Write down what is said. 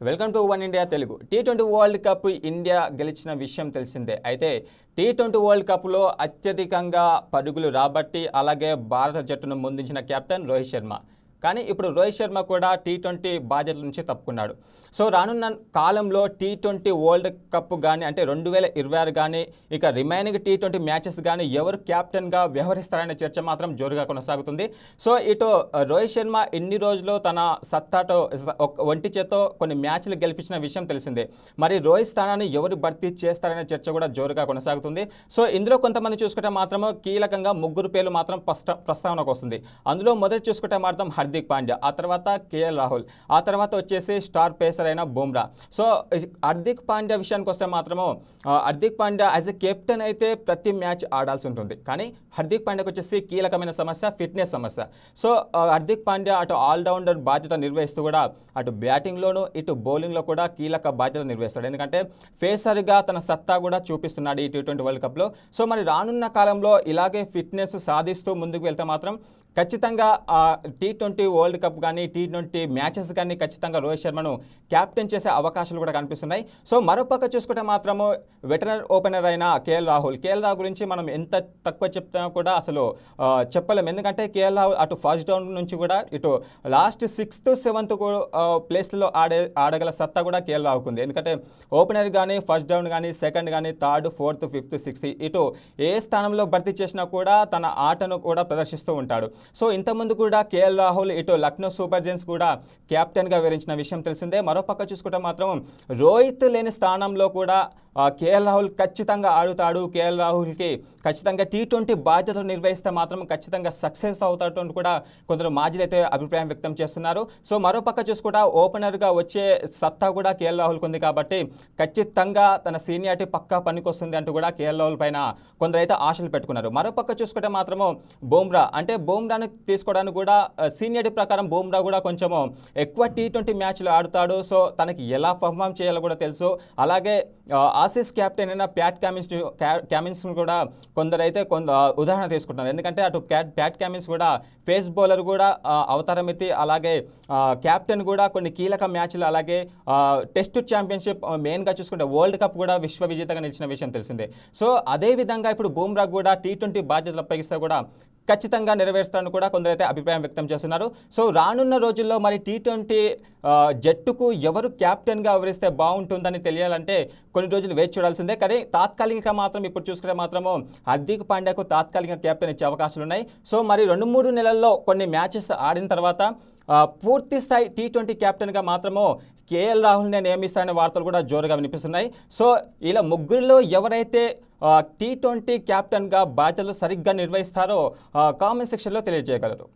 Welcome to one India Telugu T twenty world cup India గెలిచిన విషయం తెలిసిందే. అయితే టీ ట్వంటీ వరల్డ్ కప్లో అత్యధికంగా పరుగులు రాబట్టి అలాగే భారత జట్టును ముందుంచిన కెప్టెన్ రోహిత్ శర్మ. కానీ ఇప్పుడు రోహిత్ శర్మ కూడా టీ ట్వంటీ బాధ్యతల నుంచి తప్పుకున్నాడు. సో రానున్న కాలంలో టీ ట్వంటీ వరల్డ్ కప్ కానీ అంటే రెండు వేల ఇరవై ఆరు కానీ ఇక రిమైనింగ్ టీ ట్వంటీ మ్యాచెస్ కానీ ఎవరు కెప్టెన్గా వ్యవహరిస్తారనే చర్చ మాత్రం జోరుగా కొనసాగుతుంది. సో ఇటు రోహిత్ శర్మ ఇన్ని రోజులు తన సత్తాతో ఒక- ఒంటి చేతో కొన్ని మ్యాచ్లు గెలిపించిన విషయం తెలిసిందే. మరి రోహిత్ స్థానాన్ని ఎవరు భర్తీ చేస్తారనే చర్చ కూడా జోరుగా కొనసాగుతుంది. సో ఇందులో కొంతమంది చూసుకుంటే మాత్రం కీలకంగా ముగ్గురు పేర్లు మాత్రం ప్రస్త ప్రస్తావనకు వస్తుంది. అందులో మొదటి చూసుకుంటే మాత్రం హార్దిక్ పాండ్యా ఆ తర్వాత కేఎల్ రాహుల్ ఆ తర్వాత వచ్చేసి స్టార్ పేసర్ అయిన బుమ్రా. సో హార్దిక్ పాండ్యా విషయానికి వస్తే మాత్రము Hardik Pandya as a captain అయితే ప్రతి మ్యాచ్ ఆడాల్సి ఉంటుంది. కానీ హార్దిక్ పాండ్యాకి వచ్చేసి కీలకమైన సమస్య ఫిట్నెస్ సమస్య. సో హార్దిక్ పాండ్యా అటు ఆల్రౌండర్ బాధ్యత నిర్వహిస్తూ కూడా అటు బ్యాటింగ్లోనూ ఇటు బౌలింగ్లో కూడా కీలక బాధ్యత నిర్వహిస్తాడు. ఎందుకంటే ఫేసర్గా తన సత్తా కూడా చూపిస్తున్నాడు ఈ టీ ట్వంటీ వరల్డ్ కప్లో. సో మరి రానున్న కాలంలో ఇలాగే ఫిట్నెస్ సాధిస్తూ ముందుకు వెళ్తే మాత్రం ఖచ్చితంగా టీ ట్వంటీ వరల్డ్ కప్ కానీ టీ ట్వంటీ మ్యాచెస్ కానీ ఖచ్చితంగా రోహిత్ శర్మను క్యాప్టెన్ చేసే అవకాశాలు కూడా కనిపిస్తున్నాయి. సో మరోపక్క చూసుకుంటే మాత్రము వెటరన్ ఓపెనర్ అయిన K L Rahul K L Rahul గురించి మనం ఎంత తక్కువ చెప్తున్నా కూడా అసలు చెప్పలేము చెప్పలేం. ఎందుకంటే కేఎల్ రాహుల్ అటు ఫస్ట్ డౌన్ నుంచి కూడా ఇటు లాస్ట్ సిక్స్త్ సెవెంత్ ప్లేస్లో ఆడే ఆడగల సత్తా కూడా కేఎల్ రాహుల్కి ఉంది. ఎందుకంటే ఓపెనర్ కానీ ఫస్ట్ డౌన్ కానీ సెకండ్ కానీ థర్డ్ ఫోర్త్ ఫిఫ్త్ సిక్స్త్ ఇటు ఏ స్థానంలో భర్తీ చేసినా కూడా తన ఆటను కూడా ప్రదర్శిస్తూ ఉంటాడు. సో ఇంతకుముందు కూడా కేఎల్ రాహుల్ ఇటు లక్నో సూపర్ జెన్స్ కూడా కెప్టెన్గా వివరించిన విషయం తెలిసిందే. మరోపక్క చూసుకుంటే మాత్రం రోహిత్ లేని స్థానంలో కూడా కేఎల్ రాహుల్ ఖచ్చితంగా ఆడుతాడు. కేఎల్ రాహుల్కి ఖచ్చితంగా టీ ట్వంటీ బాధ్యతలు నిర్వహిస్తే మాత్రం ఖచ్చితంగా సక్సెస్ అవుతాడు అని కూడా కొందరు మాజీలు అయితే అభిప్రాయం వ్యక్తం చేస్తున్నారు. సో మరోపక్క చూసుకుంటా ఓపెనర్గా వచ్చే సత్తా కూడా కేఎల్ రాహుల్కి ఉంది కాబట్టి ఖచ్చితంగా తన సీనియారిటీ పక్కా పనికొస్తుంది అంటూ కూడా కేఎల్ రాహుల్ పైన కొందరైతే ఆశలు పెట్టుకున్నారు. మరోపక్క చూసుకుంటే మాత్రము బూమ్రా అంటే బూమ్రాను తీసుకోవడానికి కూడా సీనియారిటీ ప్రకారం బూమ్రా కూడా కొంచెము ఎక్కువ టీ ట్వంటీ మ్యాచ్లు ఆడుతాడు. సో తనకి ఎలా పర్ఫామ్ చేయాలో కూడా తెలుసు. అలాగే ఆ, ఆసీస్ కెప్టెన్ అయిన ప్యాట్ క్యామిన్స్ క్యామిన్స్ కూడా కొందరైతే కొంత ఉదాహరణ తీసుకుంటున్నారు. ఎందుకంటే అటు ప్యాట్ ప్యాట్ క్యామిన్స్ కూడా ఫేస్ బౌలర్ కూడా అవతారమితి అవతారం ఎత్తి అలాగే క్యాప్టెన్ కెప్టెన్ కూడా కొన్ని కీలక మ్యాచ్లు అలాగే టెస్ట్ ఛాంపియన్షిప్ మెయిన్గా చూసుకుంటే వరల్డ్ కప్ కూడా విశ్వ విజేతగా నిలిచిన విషయం తెలిసిందే. సో అదే విధంగా ఇప్పుడు బూమ్రా కూడా టీ ట్వంటీ బాధ్యతలు అప్పగిస్తే కూడా ఖచ్చితంగా నెరవేరుస్తారని కూడా కొందరైతే అభిప్రాయం వ్యక్తం చేస్తున్నారు. సో రానున్న రోజుల్లో మరి టీ ట్వంటీ జట్టుకు ఎవరు క్యాప్టెన్గా వివరిస్తే బాగుంటుందని తెలియాలంటే కొన్ని రోజులు వేచి చూడాల్సిందే. కానీ తాత్కాలికంగా మాత్రం ఇప్పుడు చూసుకుంటే మాత్రము హార్దిక్ పాండ్యాకు తాత్కాలిక కెప్టెన్ ఇచ్చే అవకాశాలు ఉన్నాయి. సో మరి రెండు మూడు నెలల్లో కొన్ని మ్యాచెస్ ఆడిన తర్వాత పూర్తి స్థాయి టీ ట్వంటీ కెప్టెన్గా మాత్రము కేఎల్ రాహుల్నే నియమిస్తారనే వార్తలు కూడా జోరుగా వినిపిస్తున్నాయి. సో ఇలా ముగ్గురిలో ఎవరైతే టీ ట్వంటీ కెప్టెన్గా బాధ్యతలు సరిగ్గా నిర్వహిస్తారో కామెంట్ సెక్షన్లో తెలియజేయగలరు.